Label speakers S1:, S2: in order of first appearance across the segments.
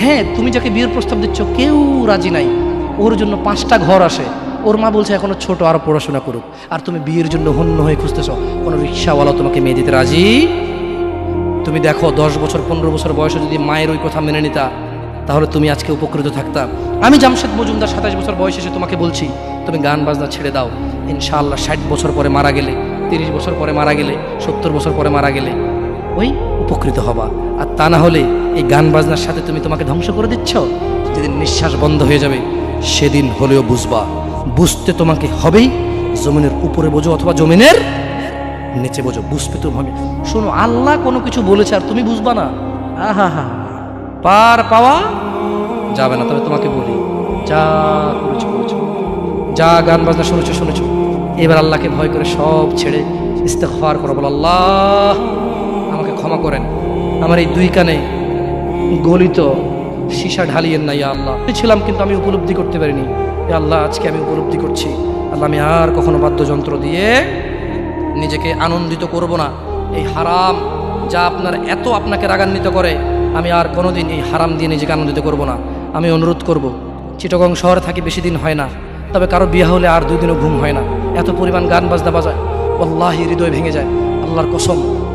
S1: হ্যাঁ তুমি যাকে বিয়ের প্রস্তাব দিচ্ছ, কেউ রাজি নাই। ওর জন্য পাঁচটা ঘর আসে। ওর মা বলছে, এখনও ছোট, আরও পড়াশোনা করুক। আর তুমি বিয়ের জন্য হন্য হয়ে খুঁজতেছ। কোনো রিক্সাওয়ালা তোমাকে মেয়ে দিতে রাজি? তুমি দেখো, দশ বছর, পনেরো বছর বয়সে যদি মায়ের ওই কথা মেনে নিতা, তাহলে তুমি আজকে উপকৃত থাকতা। আমি জামশেদ মজুমদার সাতাশ বছর বয়স এসে তোমাকে বলছি, তুমি গান বাজনা ছেড়ে দাও। ইনশাআল্লাহ ষাট বছর পরে মারা গেলে, তিরিশ বছর পরে মারা গেলে, সত্তর বছর পরে মারা গেলে, ওই উপকৃত হবা। আর তা না হলে এই গান বাজনার সাথে তুমি তোমাকে ধ্বংস করে দিচ্ছ? যেদিন নিঃশ্বাস বন্ধ হয়ে যাবে, সেদিন হলেও বুঝবা, বুঝতে তোমাকে হবেই জমিনের উপরে বোঝো অথবা জমিনের নিচে বোঝো বুঝবে তো হবে। শোনো, আল্লাহ কোনো কিছু বলেছে আর তুমি বুঝবা না। আহা, হা পার পাওয়া যাবে না, তবে তোমাকে বলি, যা করেছ করেছ। যা গান বাজনা শুনেছো শুনেছো। এবার আল্লাহকে ভয় করে সব ছেড়ে ইস্তেফার করো, বলো, আল্লাহ, আমাকে ক্ষমা করেন। আমার এই দুই কানে গলিত সীসা ঢালিয়েন না, ইয়া আল্লাহ। ছিলাম কিন্তু আমি উপলব্ধি করতে পারিনি। এ আল্লাহ, আজকে আমি উপলব্ধি করছি। আল্লাহ, আমি আর কখনো বাদ্যযন্ত্র দিয়ে নিজেকে আনন্দিত করব না। এই হারাম যা আপনার এত আপনাকে রাগান্বিত করে, আমি আর কোনোদিন এই হারাম দিয়ে নিজেকে আনন্দিত করব না। আমি অনুরোধ করব, চিটগং শহরে থাকি বেশি দিন হয় না, তবে কারও বিয়ে হলে আর দুই দিনও ঘুম হয় না। এত পরিমাণ গান বাজনা বাজায় আল্লাহি হৃদয় ভেঙে যায়, আল্লাহর কসম।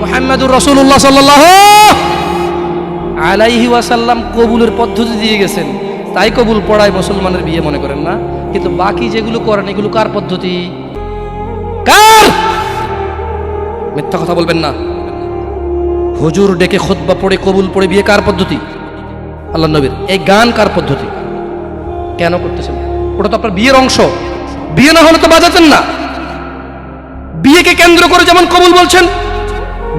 S1: মোহাম্মদুর রসুল্লাহ সাল্লাহ আলাইহি ওয়াসাল্লাম কবুলের পদ্ধতি দিয়ে গেছেন। তাই কবুল পড়ায় মুসলমানের বিয়ে মনে করেন না। কিন্তু বাকি যেগুলো করেন, এগুলো কার পদ্ধতি? কার? মিথ্যা কথা বলবেন না। হুজুর ডেকে খোদবা পড়ে, কবুল পড়ে বিয়ে কার পদ্ধতি? আল্লাহ নবীর। এই গান কার পদ্ধতি? কেন করতেছেন? ওটা তো আপনার বিয়ের অংশ। বিয়ে না হলে তো বাজাতেন না। বিয়েকে কেন্দ্র করে যেমন কবুল বলছেন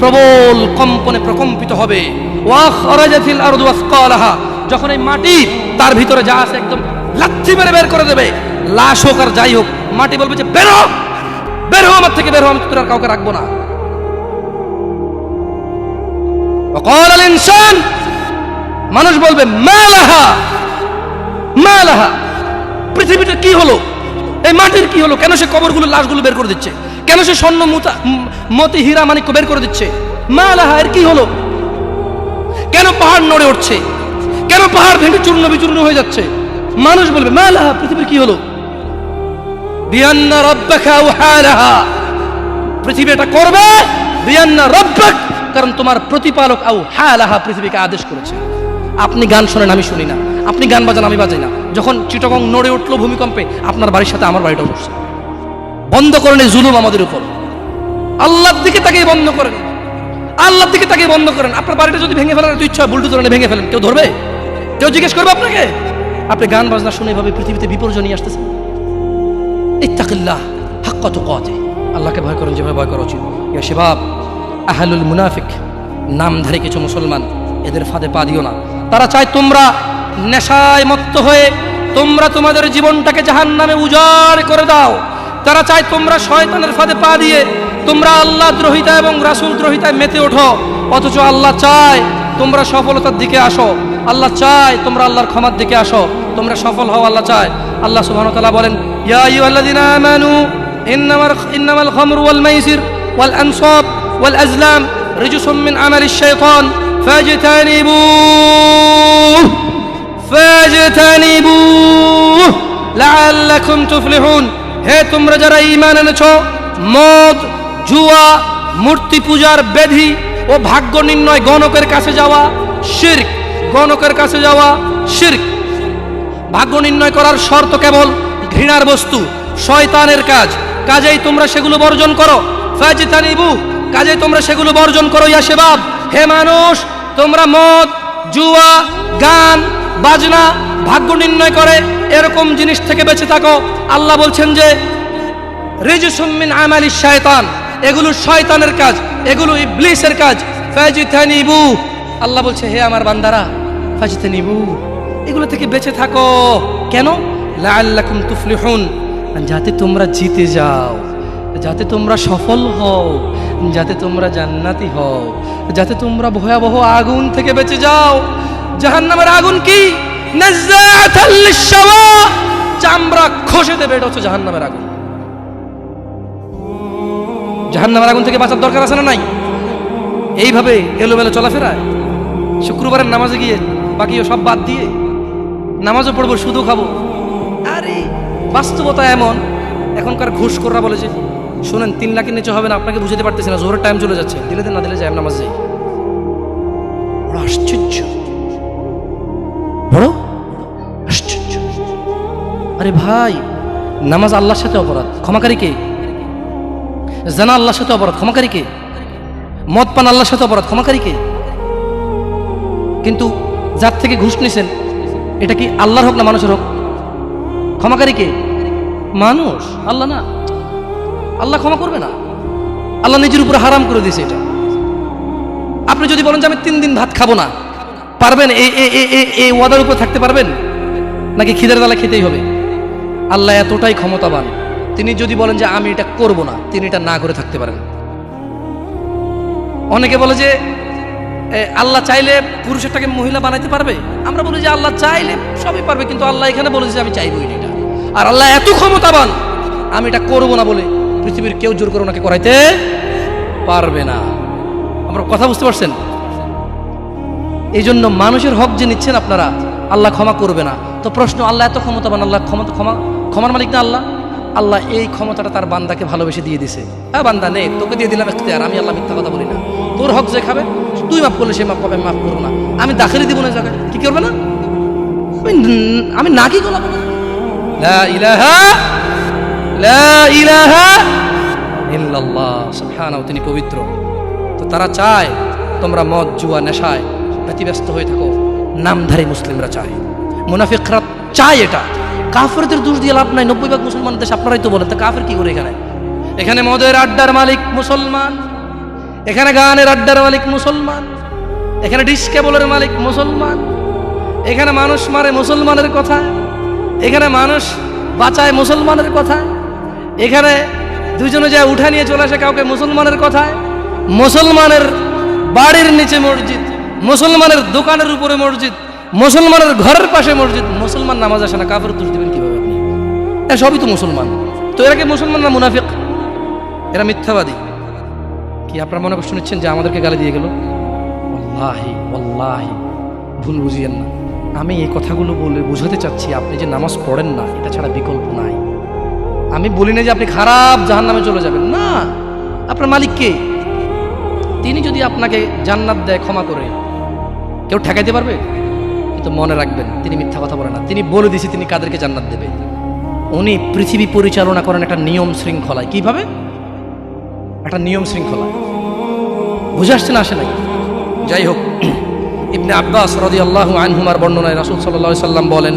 S1: প্রবল কম্পনে প্রকম্পিত হবে। যখন এই মাটি তার ভিতরে যা আছে একদম লাচ্ছি মেরে বের করে দেবে, লাশ হোক আর যাই হোক, মাটি বলবে যে, বেরো বেরো আমার থেকে, বেরো আমি তোর আর কাউকে রাখব না। মানুষ বলবে, মালাহা মালাহা, পৃথিবীটা কি হলো? এই মাটির কি হলো? কেন সে কবরগুলো, লাশগুলো বের করে দিচ্ছে? কেন সে স্বর্ণ মুতা হীরা মানিক্য বের করে দিচ্ছে? মালাহা এর কি হলো? কেন পাহাড় নড়ে উঠছে? কেন পাহাড় ভেঙে চূর্ণ বিচূর্ণ হয়ে যাচ্ছে? মানুষ বলবে মালাহা পৃথিবীর কি হলো? বিয়ান্না রব্বাকা আউহালাহা পৃথিবী এটা করবে, বিয়ান্না রব্বাক, কারণ তোমার প্রতিপালক আউ হালাহা পৃথিবীকে আদেশ করেছে। আপনি গান শোনেন, আমি শুনি না। আপনি গান বাজান, আমি বাজাই না। যখন চিটগং নড়ে উঠল ভূমিকম্পে, আপনার বাড়ির সাথে আমার বাড়িটাও উঠছে বন্ধ করেন এই জুলুম আমাদের উপর। আল্লাহর দিকে তাকে বন্ধ করেন। আল্লাহর দিকে তাকে বন্ধ করেন। আপনার বাড়িটা যদি ভেঙে ফেলেন তো ইচ্ছা বুলডুজরে ভেঙে ফেলেন। কেউ ধরবে? কেউ জিজ্ঞেস করবে আপনাকে? আপনি গান বাজনা শুনে এভাবে পৃথিবীতে বিপর্যয় নিয়ে আসতেছেন? ইত্তাকিল্লাহ, হাক্কা তুকাতে। আল্লাহকে ভয় করেন, যেভাবে ভয় করা উচিত। ইয়া শিবাব, আহলুল মুনাফিক, নামধারী কিছু মুসলমান, এদের ফাঁদে পা দিও না। তারা চায় তোমরা নেশায় মত্ত হয়ে, তোমরা তোমাদের জীবনটাকে জাহান নামে উজাড় করে দাও। তারা চায় তোমরা শয়তানের ফাঁদে পা দিয়ে তোমরা আল্লাহ দ্রোহিতা এবং রাসূল দ্রোহিতায় মেতে ওঠো। অথচ আল্লাহ চায় তোমরা সফলতার দিকে আসো। আল্লাহ চায় তোমরা আল্লাহর ক্ষমার দিকে আসো। তোমরা সফল হও আল্লাহ চায়। আল্লাহ তাআলা বলেন, ইয়া আইয়ুহাল্লাযিনা মাইসির ওয়াল আজলাম হে তোমরা যারা ঈমান এনেছো, মদ, জুয়া, মূর্তি পূজার বেধি ও ভাগ্য নির্ণয় গণকের কাছে যাওয়া শিরক, গণকের কাছে যাওয়া শিরক। ভাগ্য নির্ণয় করার শর্ত কেবল ঘৃণার বস্তু, শয়তানের কাজ। কাজেই তোমরা সেগুলো বর্জন করো। ফাজিতানিবু, কাজেই তোমরা সেগুলো বর্জন করো, ইয়া সেবাব হে মানুষ, তোমরা মদ, জুয়া, গান বাজনা, ভাগ্য নির্ণয় করে, এরকম জিনিস থেকে বেঁচে থাকো। আল্লাহ বলছেন যে রিজুসুমিন আমালি শয়তান, এগুলো শয়তানের কাজ, এগুলো ইবলিসের কাজ। ফাজিতানিবু। আল্লাহ বলছে, হে আমার বান্দারা, ফাজিতানিবু, এগুলো থেকে বেঁচে থাকো। কেন? লাআল্লাকুম তুফলিহুন। যাতে তোমরা জিতে যাও, যাতে তোমরা সফল হও, যাতে তোমরা জান্নাতি হও, যাতে তোমরা ভয়াবহ আগুন থেকে বেঁচে যাও। জাহান্নামের আগুন কি? চামড়া খসে দেবে এটা হচ্ছে জাহান্নামের আগুন। জাহান্নামের আগুন থেকে বাঁচার দরকার আছে না নাই? এইভাবে এলোমেলো চলাফেরায় শুক্রবারের নামাজে গিয়ে বাকি সব বাদ দিয়ে নামাজও পড়ব শুধু খাব। আরে, বাস্তবতা এমন, এখনকার ঘুষখোররা বলে যে, শোনেন, তিন লাখের নিচে হবে না, আপনাকে বুঝতে পারতেছি না, জোরের টাইম চলে যাচ্ছে। দিলে দিন না দিলে আমি নামাজ যাই। আশ্চর্য। আরে ভাই, নামাজ আল্লাহর সাথে অপরাধ ক্ষমাকারী কে? জানা আল্লাহর সাথে অপরাধ ক্ষমাকারী কে? মদ পান আল্লাহর সাথে অপরাধ ক্ষমাকারী কে? কিন্তু যার থেকে ঘুষ নিছেন, এটা কি আল্লাহর হোক না মানুষের হোক? ক্ষমাকারী কে? মানুষ, আল্লাহ না। আল্লাহ ক্ষমা করবে না। আল্লাহ নিজের উপরে হারাম করে দিয়েছে এটা। আপনি যদি বলেন যে আমি তিন দিন ভাত খাব না, পারবেন? এই এই- এই এই ওয়াদার উপর থাকতে পারবেন? নাকি খিদের দালা খেতেই হবে? আল্লাহ এতটাই ক্ষমতাবান, তিনি যদি বলেন যে আমি এটা করব না, তিনি এটা না করে থাকতে পারেন। অনেকে বলে যে আল্লাহ চাইলে পুরুষেরটাকে মহিলা বানাইতে পারবে? আমরা বলি যে আল্লাহ চাইলে সবই পারবে, কিন্তু আল্লাহ এখানে বলে যে আমি চাইবই না এটা। আর আল্লাহ এত ক্ষমতাবান, আমি এটা করব না বলে পৃথিবীর কেউ জোর করে ওনাকে করাইতে পারবে না। আমরা কথা বুঝতে পারছেন? এই জন্য মানুষের হক যে নিচ্ছেন আপনারা, আল্লাহ ক্ষমা করবে না। তো প্রশ্ন, আল্লাহ এত ক্ষমতাবান, আল্লাহ ক্ষমতা, ক্ষমা ক্ষমার মালিক না আল্লাহ? আল্লাহ এই ক্ষমতাটা তার বান্দাকে ভালোবেসে দিয়ে দিছে। হ্যাঁ বান্দা, নে, তোকে দিয়ে দিলাম এখতিয়ার, আমি আল্লাহ মিথ্যা কথা বলি না। তোর হক যে খাবে, তুই মাফ করলে, সে মাফ পাবে মাফ করব না। আমি দাখিলে দিব না জায়গায়। কি করবে না? আমি ন- না কি লা ইলাহা তিনি পবিত্র। তো তারা চায়, তোমরা মদ, জুয়া, নেশায় ব্যতিব্যস্ত হয়ে থাকো। নামধারী মুসলিমরা চায়। মুনাফিকরা চায় এটা। কাফেরদের দোষ দিয়ে লাভ নাই, নব্বই ভাগ মুসলমান দেশ আপনারাই তো বলেন, তা কাফের কি করে এখানে? এখানে মদের আড্ডার মালিক মুসলমান, এখানে গানের আড্ডার মালিক মুসলমান, এখানে ডিস কেবলের মালিক মুসলমান, এখানে মানুষ মারে মুসলমানের কথা, এখানে মানুষ বাঁচায় মুসলমানের কথা, এখানে দুজনে যায় উঠা নিয়ে চলে আসে কাউকে মুসলমানের কথায়, মুসলমানের বাড়ির নিচে মসজিদ, মুসলমানের দোকানের উপরে মসজিদ মুসলমানের ঘরের পাশে মসজিদ, মুসলমান নামাজ আসে না, কাফের দোষ দিবেন কীভাবে আপনি? এরা সবই তো মুসলমান। তো এরা কি মুসলমান না মুনাফিক? এরা মিথ্যাবাদী। কি আপনারা মনে কষ্ট নিচ্ছেন যে আমাদেরকে গালি দিয়ে গেল? ভুল বুঝিয়েন না। আমি এই কথাগুলো বলে বোঝাতে চাচ্ছি, আপনি যে নামাজ পড়েন না, এটা ছাড়া বিকল্প নাই। আমি বলি না যে আপনি খারাপ জাহান নামে চলে যাবেন। না, আপনার মালিক কে? তিনি যদি আপনাকে জান্নাত দেয়, ক্ষমা করে, কেউ ঠেকাইতে পারবে? কিন্তু মনে রাখবেন, তিনি মিথ্যা কথা বলে না। তিনি বলে দিয়েছে, তিনি কাদেরকে জান্নাত দেবে। উনি পৃথিবী পরিচালনা করেন একটা নিয়ম শৃঙ্খলায়। কীভাবে? একটা নিয়ম শৃঙ্খলায়। বুঝে আসছে না, আসে নাই? যাই হোক, ইবনে আব্বাস রদি আল্লাহ আনহুমার বর্ণনায় রাসুল সাল্লাহ সাল্লাম বলেন,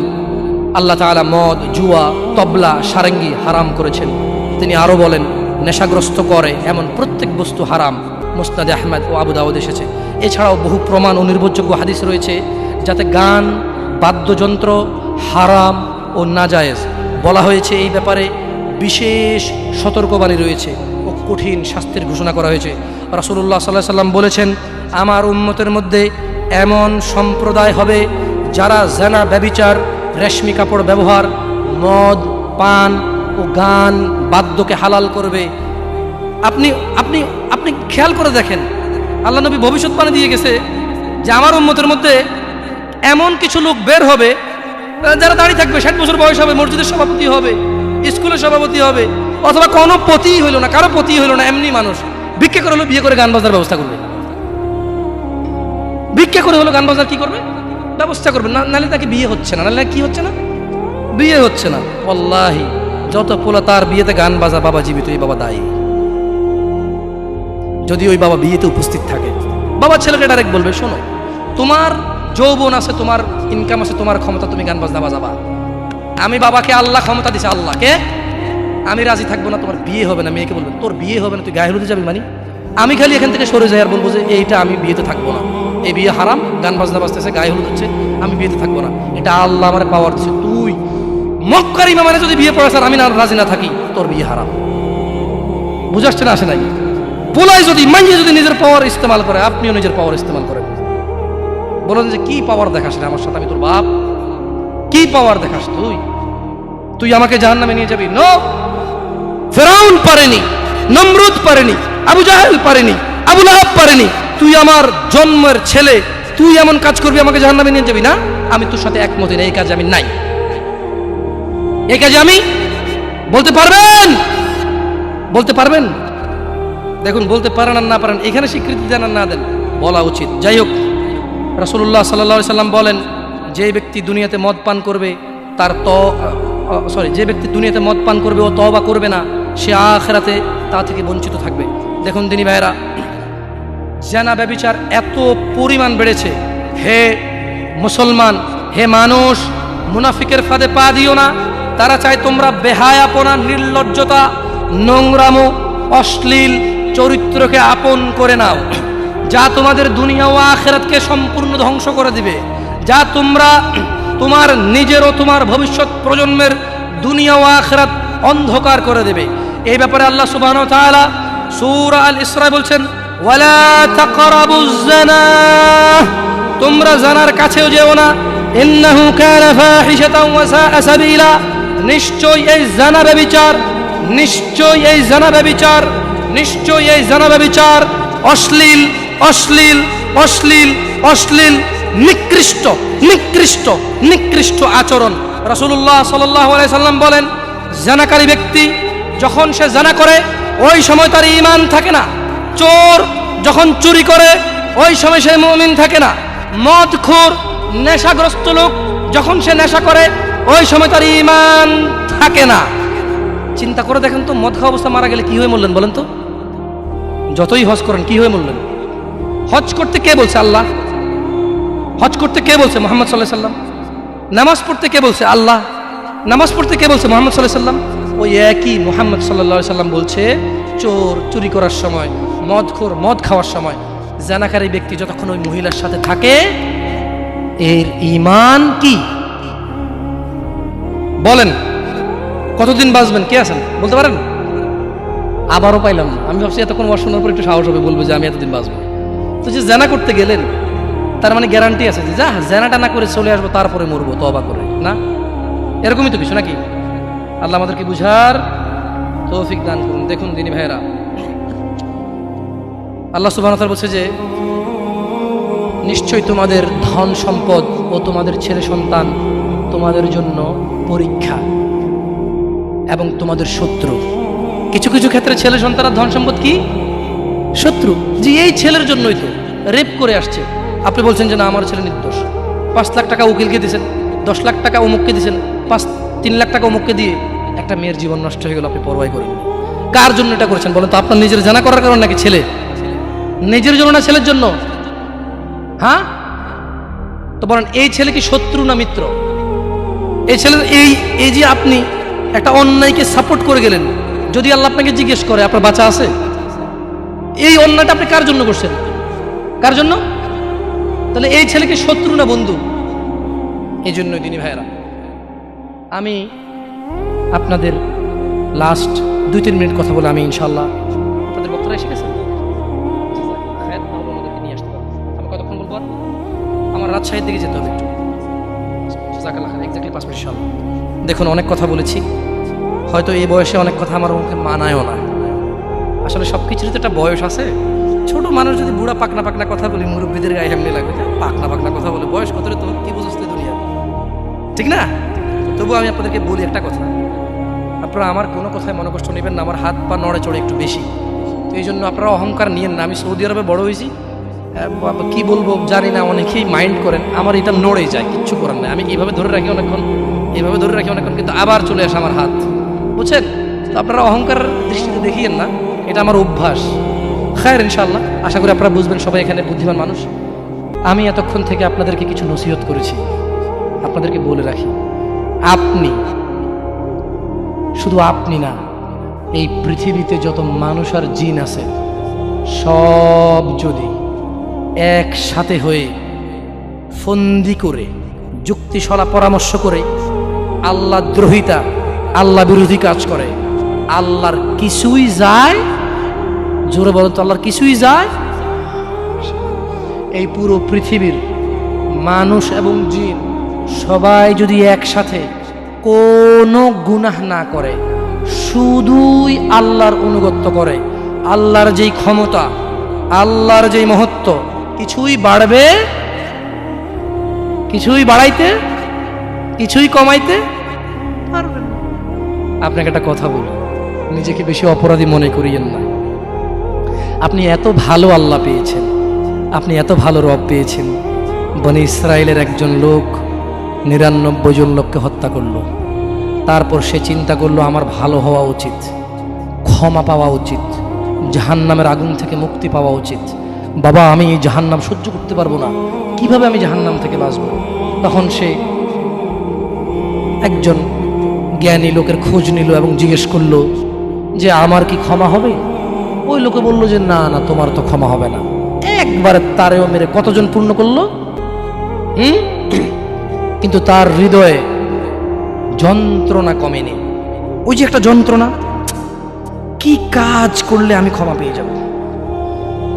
S1: আল্লাহ তাআলা মদ, জুয়া, তবলা, সারেঙ্গি হারাম করেছেন। তিনি আরও বলেন, নেশাগ্রস্ত করে এমন প্রত্যেক বস্তু হারাম। মুস্তাদে আহমেদ ও আবু দাউদ এসেছে। এছাড়াও বহু প্রমাণ ও নির্ভরযোগ্য হাদিস রয়েছে। যাতে গান, বাদ্যযন্ত্র হারাম ও নাজায়েজ বলা হয়েছে এই ব্যাপারে বিশেষ সতর্কবাণী রয়েছে ও কঠিন শাস্তির ঘোষণা করা হয়েছে। রাসুল্লাহ সাল্লাহ সাল্লাম বলেছেন, আমার উম্মতের মধ্যে এমন সম্প্রদায় হবে যারা জেনা ব্যবিচার, রেশমি কাপড় ব্যবহার, মদ, পান ও গান, বাদ্যকে হালাল করবে। আপনি আপনি আপনি খেয়াল করে দেখেন। আল্লাহ নবী ভবিষ্যৎবাণী দিয়ে গেছে যে আমার উন্মতের মধ্যে এমন কিছু লোক বের হবে যারা দাঁড়িয়ে থাকবে, ষাট বছর বয়স হবে, মসজিদের সভাপতি হবে, স্কুলের সভাপতি হবে, অথবা কোনো পতি হইল না, কারও পতি হইল না, এমনি মানুষ। ভিক্ষা করে হলো, বিয়ে করে গান বাজার ব্যবস্থা করবে। ভিক্ষা করে হলো গান বাজার কি করবে? ব্যবস্থা করবে। না নালে তাকে বিয়ে হচ্ছে না। নাহলে কি হচ্ছে না? বিয়ে হচ্ছে না। অল্লাহি যত পোলা তার বিয়েতে গান বাজা বাবা জীবিত, এই বাবা দায়ী। যদি ওই বাবা বিয়েতে উপস্থিত থাকে, বাবা ছেলেকে ডাইরেক্ট বলবে, শোনো, তোমার যৌবন আছে, তোমার ইনকাম আছে, তোমার ক্ষমতা, তুমি গান বাজনা বাজাবা। আমি বাবাকে আল্লাহ ক্ষমতা দিছে আল্লাহকে আমি রাজি থাকব না, তোমার বিয়ে হবে না, মেয়েকে বলবে, তোর বিয়ে হবে না, তুই গায়ে হলুদে যাবি মানে? আমি খালি এখান থেকে সরে যাই আর বলব যে, এইটা আমি বিয়েতে থাকব না। এই বিয়ে হারাম, গান বাজনা বাজতেছে, গায়ে হলুদ হচ্ছে, আমি বিয়েতে থাকব না। এটা আল্লাহ আমার পাওয়ার দিচ্ছে তুই মক্কার ইমামানে যদি বিয়ে পড়াস আর আমি না রাজি না থাকি, তোর বিয়ে হারাম। বুঝে আসছে না আসে নাই? পোলাই যদি, মাইয়ে যদি নিজের পাওয়ার ইস্তেমাল করে, আপনিও নিজের পাওয়ার ইস্তেমাল করেন। বলেন যে, কি পাওয়ার দেখাস রে আমার সাথে? আমি তোর বাপ। কি পাওয়ার দেখাস তুই? তুই আমাকে জাহান নামে নিয়ে যাবি? নো। ফেরাউন পারেনি, নমরুদ পারেনি, আবু জাহেল পারেনি, আবু লাহাব পারেনি। তুই আমার জন্মের ছেলে। তুই এমন কাজ করবি, আমাকে জাহান নামে নিয়ে যাবি না? আমি তোর সাথে একমত এই কাজে আমি নাই। এই কাজে আমি? বলতে পারবেন? বলতে পারবেন? দেখুন, বলতে পারেন আর না পারেন, এখানে স্বীকৃতি দেন আর না দেন, বলা উচিত। যাই হোক রাসুল্লাহ সাল্লা সাল্লাম বলেন, যে ব্যক্তি দুনিয়াতে মদ পান করবে, তার ত সরি, যে ব্যক্তি দুনিয়াতে মদ পান করবে ও তবা করবে না, সে আখেরাতে তা থেকে বঞ্চিত থাকবে। দেখুন তিনি ভাইরা জানা ব্যবিচার এত পরিমাণ বেড়েছে। হে মুসলমান, হে মানুষ, মুনাফিকের ফাঁদে পা দিও না। তারা চায় তোমরা বেহায়াপনা, নির্লজ্জতা, নোংরামো, অশ্লীল চরিত্রকে আপন করে নাও। যা তোমাদের দুনিয়া ও আখেরাতকে সম্পূর্ণ ধ্বংস করে দিবে। যা তোমরা তোমার নিজের ও তোমার ভবিষ্যৎ প্রজন্মের দুনিয়া ও আখেরাত অন্ধকার করে দেবে। এই ব্যাপারে আল্লাহ সুবহানাহু ওয়া তাআলা সূরা আল ইসরা বলছেন তোমরা জানার কাছেও যেও না। নিশ্চয় এই জানাবে বিচার নিশ্চয় এই জানা ব্যভিচার নিশ্চয় এই জানা ব্যভিচার অশ্লীল অশ্লীল অশ্লীল অশ্লীল, নিকৃষ্ট নিকৃষ্ট নিকৃষ্ট আচরণ। আলাইহি সাল্লাম বলেন, জানাকারী ব্যক্তি যখন সে জানা করে, ওই সময় তার ইমান থাকে না। চোর যখন চুরি করে, ওই সময় সে মুমিন থাকে না। মদখোর, নেশাগ্রস্ত লোক যখন সে নেশা করে, ওই সময় তার ইমান থাকে না। চিন্তা করে দেখেন তো, মদ খাওয়া অবস্থা মারা গেলে কি হয়ে মরলেন বলেন তো? যতই হজ করেন, কি হয়ে মরলেন? হজ করতে কে বলছে আল্লাহ? হজ করতে কে বলছে মোহাম্মদ সাল্লাহ সাল্লাম? নামাজ পড়তে কে বলছে আল্লাহ? নামাজ পড়তে কে বলছে মোহাম্মদ সাল্লাহ সাল্লাম? ওই একই মোহাম্মদ সাল্লাহ সাল্লাম বলছে, চোর চুরি করার সময় মদ খোর মদ খাওয়ার সময়, জানাকারী ব্যক্তি যতক্ষণ ওই মহিলার সাথে থাকে, এর ইমান কি? বলেন, কতদিন বাঁচবেন? কে আছেন? বলতে পারেন? আবারও পাইলাম আমি ভাবছি এতক্ষণ ওয়াশ শোনার পর একটু সাহস হবে, বলব যে আমি এতদিন বাঁচবো তো যে জেনা করতে গেলেন, তার মানে গ্যারান্টি আছে যে যা জেনাটা না করে চলে আসব, তারপরে মরবো তবা করে, না? এরকমই তো কিছু নাকি? আল্লাহ আমাদেরকে বুঝার তৌফিক দান করুন। দেখুন, দিনী ভাইয়েরা, আল্লাহ সুবাহ বলছে যে, নিশ্চয়ই তোমাদের ধন সম্পদ ও তোমাদের ছেলে সন্তান তোমাদের জন্য পরীক্ষা এবং তোমাদের শত্রু। কিছু কিছু ক্ষেত্রে ছেলে সন্তানের ধন সম্পদ কি? শত্রু, যে এই ছেলের জন্যই তো রেপ করে আসছে। আপনি বলছেন যে না, আমার ছেলে নির্দোষ। পাঁচ লাখ টাকা উকিলকে দিয়েছেন, দশ লাখ টাকা অমুককে দিয়েছেন, পাঁচ, তিন লাখ টাকা অমুককে দিয়ে একটা মেয়ের জীবন নষ্ট হয়ে গেল, আপনি পরোয়াই করেন। কার জন্য এটা করেছেন বলেন তো? আপনার নিজের জানা করার কারণ নাকি ছেলে? নিজের জন্য না ছেলের জন্য? হ্যাঁ? তো বলেন, এই ছেলে কি শত্রু না মিত্র? এই ছেলের, এই এই যে আপনি একটা অন্যায়কে সাপোর্ট করে গেলেন, যদি আল্লাহ আপনাকে জিজ্ঞেস করে, আপনার বাচ্চা আছে? এই অন্যায়টা আপনি কার জন্য করছেন? কার জন্য? তাহলে এই ছেলেকে শত্রু না বন্ধু? এই জন্য দিনী ভাইয়েরা, আমি আপনাদের লাস্ট দুই, তিন মিনিট কথা বলে আমি ইনশাল্লাহ আপনাদের বক্তরা এসে গেছেন হ্যাঁ। আমি কতক্ষণ বলব আমার রাজশাহীর দিকে যেতে হবে একটু। এক্স্যাক্টলি দেখুন, অনেক কথা বলেছি। হয়তো এই বয়সে অনেক কথা আমার মুখে মানায়ও না। আসলে সব কিছুরই তো একটা বয়স আছে। ছোট মানুষ যদি বুড়া পাকনা পাকনা কথা বলি মুরব্বীদের গায়ে এমনি লাগবে। পাকনা পাকনা কথা বলে বয়স কত তোর কি বুঝোস তুই দুনিয়া ঠিক না? তবু আমি আপনাদেরকে বলি একটা কথা। আপনারা আমার কোনো কথায় মনে কষ্ট নেবেন না আমার হাত পা নড়ে চড়ে একটু বেশি। তো এই জন্য আপনারা অহংকার নিয়েন না। আমি সৌদি আরবে বড় হয়েছি। বাবা, কি বলব জানি না অনেকেই মাইন্ড করেন আমার এটা নড়ে যায় কিচ্ছু করার নাই। আমি এইভাবে ধরে রাখি অনেকক্ষণ এইভাবে ধরে রাখি অনেকক্ষণ কিন্তু আবার চলে আসে আমার হাত। বুঝছেন? তো আপনারা অহংকার দৃষ্টিতে দেখিয়েন না। এটা আমার অভ্যাস। খায়ের ইনশাল্লাহ আশা করি আপনারা বুঝবেন সবাই এখানে বুদ্ধিমান মানুষ। আমি এতক্ষণ থেকে আপনাদেরকে কিছু নসিহত করেছি। আপনাদেরকে বলে রাখি, আপনি, শুধু আপনি না, এই পৃথিবীতে যত মানুষ আর জিন আছে, সব যদি একসাথে হয়ে ফন্দি করে যুক্তিসলা পরামর্শ করে, আল্লাহ দ্রোহিতা, আল্লাহ বিরোধী কাজ করে, আল্লাহর কিছুই যায় জোরে বলো তো, আল্লাহর কিছুই যায়? এই পুরো পৃথিবীর মানুষ এবং জিন সবাই যদি একসাথে কোনো গুনাহ না করে, শুধুই আল্লাহর অনুগত্য করে, আল্লাহর যেই ক্ষমতা, আল্লাহর যেই মহত্ব, কিছুই বাড়বে, কিছুই বাড়াইতে, কিছুই কমাইতে আপনাকে একটা কথা বলি, নিজেকে বেশি অপরাধী মনে করিয়েন না। আপনি এত ভালো আল্লাহ পেয়েছেন। আপনি এত ভালো রব পেয়েছেন। বনে ইসরায়েলের একজন লোক নিরানব্বই জন লোককে হত্যা করল। তারপর সে চিন্তা করল, আমার ভালো হওয়া উচিত। ক্ষমা পাওয়া উচিত। জাহান্নামের আগুন থেকে মুক্তি পাওয়া উচিত। বাবা, আমি এই জাহান্নাম সহ্য করতে পারব না। কীভাবে আমি জাহান্নাম থেকে বাঁচব? তখন সে একজন জ্ঞানী লোকের খোঁজ নিল এবং জিজ্ঞেস করল, যে আমার কি ক্ষমা হবে? ওই লোকে বলল যে, না না, তোমার তো ক্ষমা হবে না। একবারে তারেও মেরে কতজন পূর্ণ করল? হুম? কিন্তু তার হৃদয়ে যন্ত্রণা কমেনি। ওই যে একটা যন্ত্রণা, কি কাজ করলে আমি ক্ষমা পেয়ে যাব?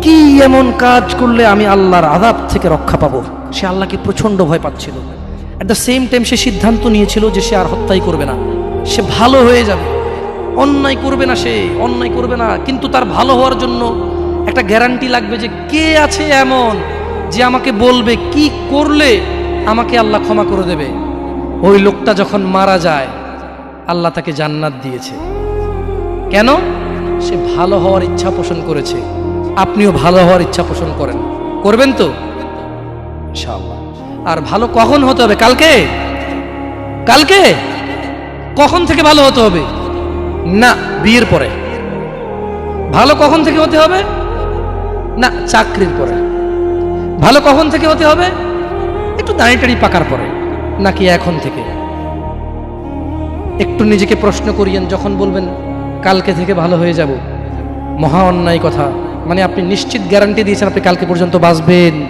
S1: কি এমন কাজ করলে আমি আল্লাহর আদাব থেকে রক্ষা পাবো? সে আল্লাহকে প্রচণ্ড ভয় পাচ্ছিল। অ্যাট দ্য সেম টাইম সে সিদ্ধান্ত নিয়েছিল যে সে আর হত্যাই করবে না। সে ভালো হয়ে যাবে। অন্যায় করবে না সে, অন্যায় করবে না। কিন্তু তার ভালো হওয়ার জন্য একটা গ্যারান্টি লাগবে যে কে আছে এমন যে আমাকে বলবে কি করলে আমাকে আল্লাহ ক্ষমা করে দেবে। ওই লোকটা যখন মারা যায়, আল্লাহ তাকে জান্নাত দিয়েছে। কেন? সে ভালো হওয়ার ইচ্ছা পোষণ করেছে। আপনিও ভালো হওয়ার ইচ্ছা পোষণ করেন। করবেন তো? আর ভালো কখন হতে হবে? কালকে? কালকে? কখন থেকে ভালো হতে হবে? না, বিয়ের পরে। ভালো কখন থেকে হতে হবে? না, চাকরির পরে। ভালো কখন থেকে হতে হবে? একটু দাঁড়ি টাড়ি পাকার পরে, নাকি এখন থেকে? একটু নিজেকে প্রশ্ন করিয়েন, যখন বলবেন, কালকে থেকে ভালো হয়ে যাব। মহা অন্যায় কথা। মানে আপনি নিশ্চিত গ্যারান্টি দিয়েছেন আপনি কালকে পর্যন্ত বাঁচবেন।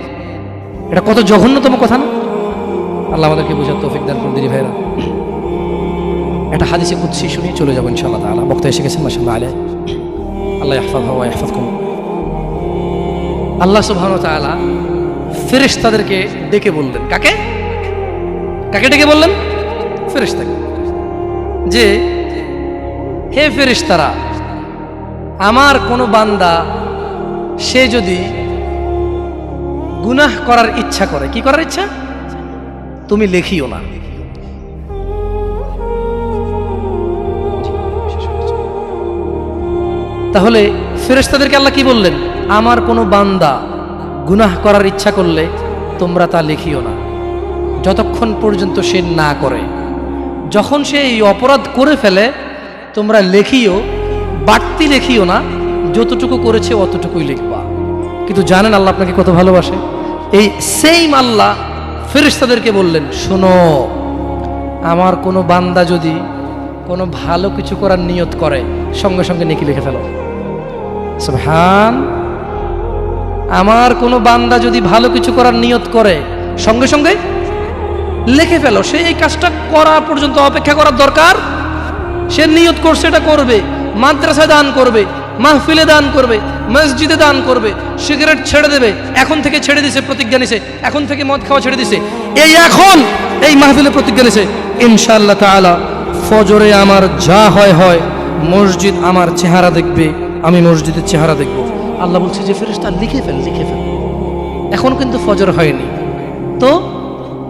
S1: এটা কত জঘন্যতম কথা না? আল্লাহ আমাদেরকে বোঝার তৌফিক দান করুন ভাইরা একটা হাদিসে কুৎসি শুনিয়ে চলে যাব ইনশাআল্লাহ তাআলা। বক্তা এসে গেছেন মাসাল্লাহ আলাই আল্লাহ ইহফাজ হওয়া ইহফাজ কম আল্লাহ সুবহান তাআলা ফেরেশতাদেরকে ডেকে বললেন। কাকে? কাকে ডেকে বললেন? ফেরেশতাকে। যে, হে ফেরেশতারা, আমার কোনো বান্দা, সে যদি গুনাহ করার ইচ্ছা করে, কি করার ইচ্ছা? তুমি লেখিও না। তাহলে ফেরেশতাদেরকে আল্লাহ কি বললেন? আমার কোনো বান্দা গুনাহ করার ইচ্ছা করলে তোমরা তা লিখিও না। যতক্ষণ পর্যন্ত সে না করে। যখন সে এই অপরাধ করে ফেলে, তোমরা লেখিও, বাড়তি লেখিও না, যতটুকু করেছে অতটুকুই লিখবা। কিন্তু জানেন আল্লাহ আপনাকে কত ভালোবাসে? এই সেম আল্লাহ ফেরেশতাদেরকে বললেন, শোনো, আমার কোনো বান্দা যদি কোনো ভালো কিছু করার নিয়ত করে, সঙ্গে সঙ্গে নেকি লিখে ফেলো। সুবহান। আমার কোনো বান্দা যদি ভালো কিছু করার নিয়ত করে, সঙ্গে সঙ্গে লিখে ফেলো, সে এই কাজটা করা পর্যন্ত অপেক্ষা করার দরকার? সে নিয়ত করছে এটা করবে, মাদ্রাসায় দান করবে, মাহফিলে দান করবে, মসজিদে দান করবে, সিগারেট ছেড়ে দেবে, এখন থেকে ছেড়ে দিছে, প্রতিজ্ঞা নিছে, এখন থেকে মদ খাওয়া ছেড়ে দিছে, এই এখন এই মাহফিলে প্রতিজ্ঞা নিছে। ইনশাআল্লাহ তাআলা, ফজরে আমার যা হয় হয়, মসজিদ আমার চেহারা দেখবে। আমি মসজিদের চেহারা দেখব। আল্লাহ বলছে যে, ফেরেশতা, লিখে ফেল লিখে ফেল। এখন কিন্তু ফজর হয়নি। তো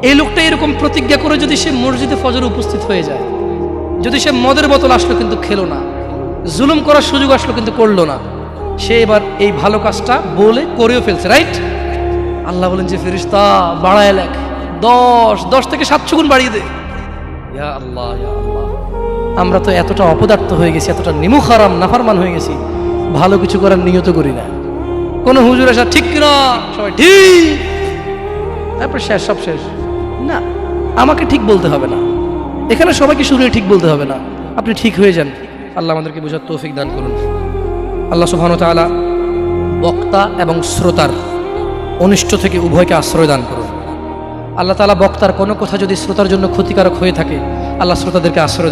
S1: এই লোকটা এরকম প্রতিজ্ঞা করে যদি সে মসজিদে ফজরে উপস্থিত হয়ে যায়, যদি সে মদের বোতল আসলো কিন্তু খেলো না, জুলুম করার সুযোগ আসলো কিন্তু করল না, সে এবার এই ভালো কাজটা বলে করেও ফেলছে, রাইট? আল্লাহ বলেন যে ফেরিস্তা বাড়ায় লেখ। দশ দশ থেকে সাতশো গুণ বাড়িয়ে দে। আল্লাহ আমরা তো এতটা অপদার্থ হয়ে গেছি, এতটা নিমুখ হারাম নাফারমান হয়ে গেছি। ভালো কিছু করার নিয়ত করি না। কোনো হুজুর আসা ঠিক কিনা? সবাই, ঠিক। তারপর শেষ, সব শেষ। না, আমাকে ঠিক বলতে হবে না। এখানে সবাইকে শুনে ঠিক বলতে হবে না। আপনি ঠিক হয়ে যান। আল্লাহ আমাদেরকে বোঝার তৌফিক দান করুন। আল্লাহ সুবহান তাআলা বক্তা এবং শ্রোতার অনিষ্ট থেকে উভয়কে আশ্রয় দান করুন। আল্লাহ তালা বক্তার কোনো কথা যদি শ্রোতার জন্য ক্ষতিকারক হয়ে থাকে, আল্লাহ শ্রোতাদেরকে আশ্রয় দান